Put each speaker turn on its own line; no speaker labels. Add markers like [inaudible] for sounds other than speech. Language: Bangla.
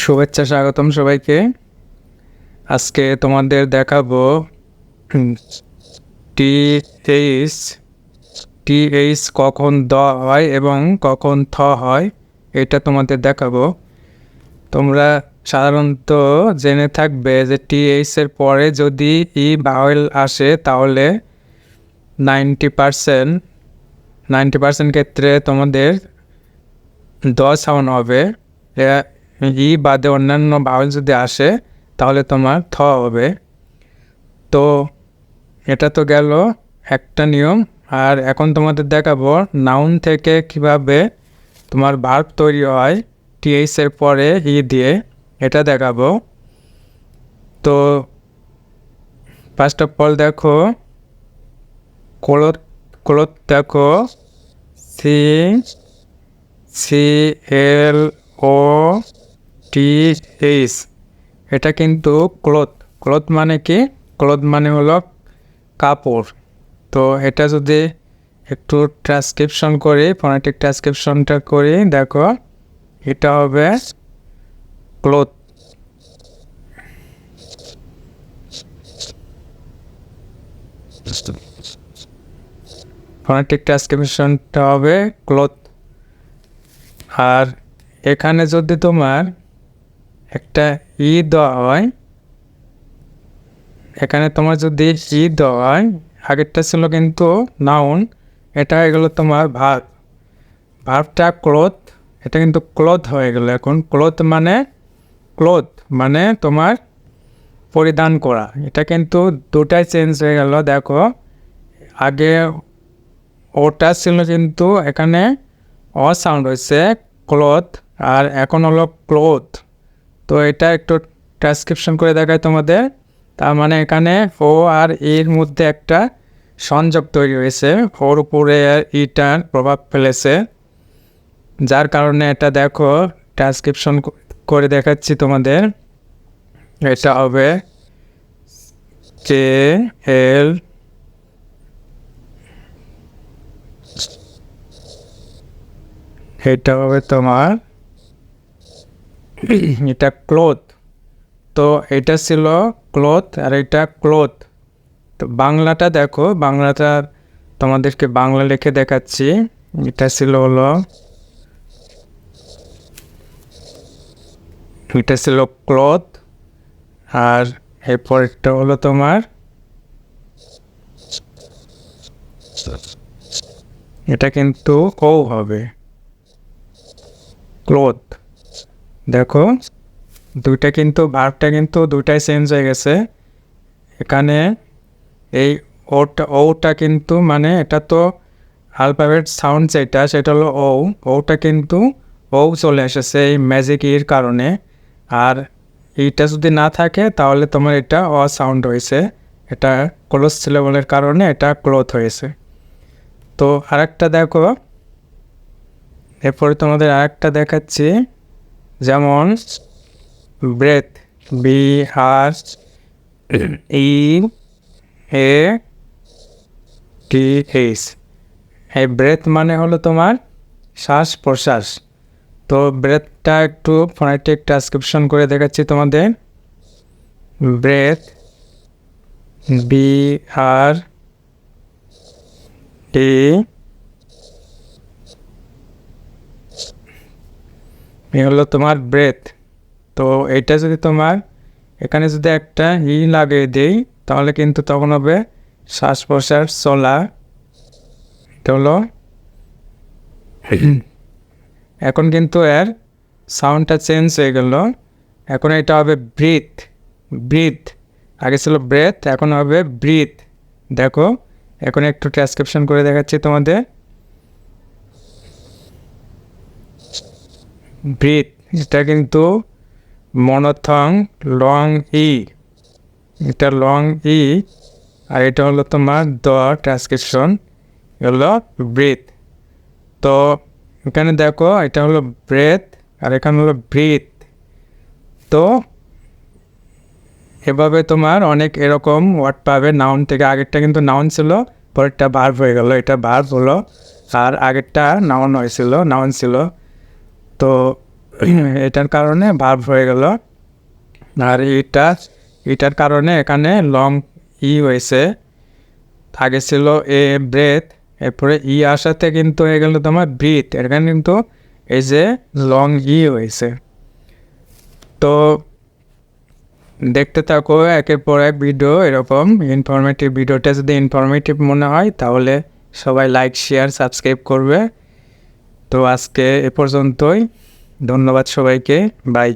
শুভেচ্ছা স্বাগতম সবাইকে। আজকে তোমাদের দেখাবো টি এইচ টি এইচ কখন দ হয় এবং কখন থ হয়, এটা তোমাদের দেখাবো। তোমরা সাধারণত জেনে থাকবে যে টি এইচের পরে যদি ই বাউল আসে, তাহলে নাইনটি পারসেন্ট, নাইনটি পার্সেন্ট ক্ষেত্রে তোমাদের দ সাউন্ড হবে। ই বাদে অন্যান্য বাউল যদি আসে, তাহলে তোমার থ হবে। তো এটা তো গেল একটা নিয়ম। আর এখন তোমাদের দেখাবো নাউন থেকে কীভাবে তোমার ভার্ব তৈরি হয় টিএইচ এর পরে ই দিয়ে। এটা দেখাবো। তো ফার্স্ট অফ অল দেখো ক্লোথ ক্লোথ দেখো, C C, L, O T H এটা কিন্তু ক্লোথ। ক্লোথ মানে কি? ক্লোথ মানে হলো কাপড়। তো এটা যদি একটু ট্রান্সক্রিপশন করি ফোনেটিক ট্রান্সক্রিপশনটা করি, দেখো, এটা হবে ক্লোথ। ফোনেটিক ট্রান্সক্রিপশনটা হবে ক্লোথ। আর এখানে যদি তোমার একটা ই দেওয়া হয়। এখানে তোমার যদি ই দেওয়া হয়, আগেরটা ছিল কিন্তু নাউন এটা হয়ে গেলো তোমার ভাব ভাবটা ক্লোথ এটা কিন্তু ক্লোথ হয়ে গেল এখন। ক্লোথ মানে ক্লোথ মানে তোমার পরিধান করা। এটা কিন্তু দুটাই চেঞ্জ হয়ে গেল, দেখো। আগে ওটা ছিল কিন্তু এখানে অ সাউন্ড হয়েছে ক্লথ আর এখন হলো ক্লোথ তো এটা একটু ট্রান্সক্রিপশন করে দেখায় তোমাদের। তার মানে এখানে ও আর এর মধ্যে একটা সংযোগ তৈরি হয়েছে। ওর উপরে ইটার প্রভাব ফেলেছে। যার কারণে এটা দেখো ট্রান্সক্রিপশন করে দেখাচ্ছি তোমাদের। এটা হবে কে এল এটা হবে তোমার [clears throat] এটা ক্লোথ। তো এটা ছিল ক্লোথ আর এটা ক্লোথ। তো বাংলাটা দেখো, বাংলাটা তোমাদেরকে বাংলা লিখে দেখাচ্ছি। এটা ছিল হলো, এটা ছিল ক্লথ আর এরপরটা হলো তোমার এটা কিন্তু ও হবে। ক্লোথ। দেখো, দুইটা কিন্তু ভার্বটা কিন্তু দুইটাই চেঞ্জ হয়ে গেছে। এখানে এই ওটা ওটা কিন্তু মানে এটা তো আলফাবেট সাউন্ড যেটা, সেটা হলো ও ওটা কিন্তু ও চলে এসেছে এই ম্যাজিক ইর কারণে। আর এইটা যদি না থাকে, তাহলে তোমার এটা অ সাউন্ড হয়েছে। এটা ক্লোজ সিলেবলের কারণে এটা ক্লোথ হয়েছে। তো আরেকটা দেখো, এরপরে তোমাদের আরেকটা দেখাচ্ছি। যেমন breath B R E A T H এই ব্রেথ মানে হলো তোমার শ্বাস প্রশ্বাস। তো ব্রেথটা একটু ফোনেটিক ট্রান্সক্রিপশন করে দেখাচ্ছি তোমাদের। ব্রেথ বি আর ই এই হলো তোমার ব্রেথ তো এটা যদি তোমার এখানে যদি একটা ই লাগিয়ে দিই তাহলে কিন্তু তখন হবে শ্বাস প্রশ্বাস চলা। এটা হলো [clears throat] এখন কিন্তু এর সাউন্ডটা চেঞ্জ হয়ে গেল। এখন এটা হবে ব্রিথ ব্রিথ আগে ছিল ব্রেথ এখন হবে ব্রিথ দেখো এখন একটু ট্রান্সক্রিপশন করে দেখাচ্ছি তোমাদের। ব্রিথ, এটা কিন্তু মনোথং লং ই এটা লং ই আর এটা হলো তোমার দ ট্রান্সক্রিপশন হলো ব্রিথ। তো এখানে দেখো, এটা হলো ব্রেথ, আর এখানে হলো ব্রিথ। তো এভাবে তোমার অনেক এরকম ওয়ার্ড পাবে নাউন থেকে, আগেরটা কিন্তু নাউন ছিল, পরেরটা ভার্ব হয়ে গেল, এটা ভার্ব হলো, আর আগেরটা নাউন হয়েছিল নাউন ছিল। তো [clears throat] এটার কারণে ভার্ব হয়ে গেল। আর এটা, এটার কারণে এখানে লং ই হয়েছে। আগে ছিল এ ব্রেথ এরপরে ই আসাতে কিন্তু হয়ে গেল তোমার ব্রিথ এখানে কিন্তু এই যে লং ই হয়েছে। তো দেখতে থাকো, একের পর এক ভিডিও এরকম ইনফরমেটিভ ভিডিওটা যদি ইনফরমেটিভ মনে হয়, তাহলে সবাই লাইক শেয়ার সাবস্ক্রাইব করবে। তো আজকে এ পর্যন্তই। ধন্যবাদ সবাইকে। বাই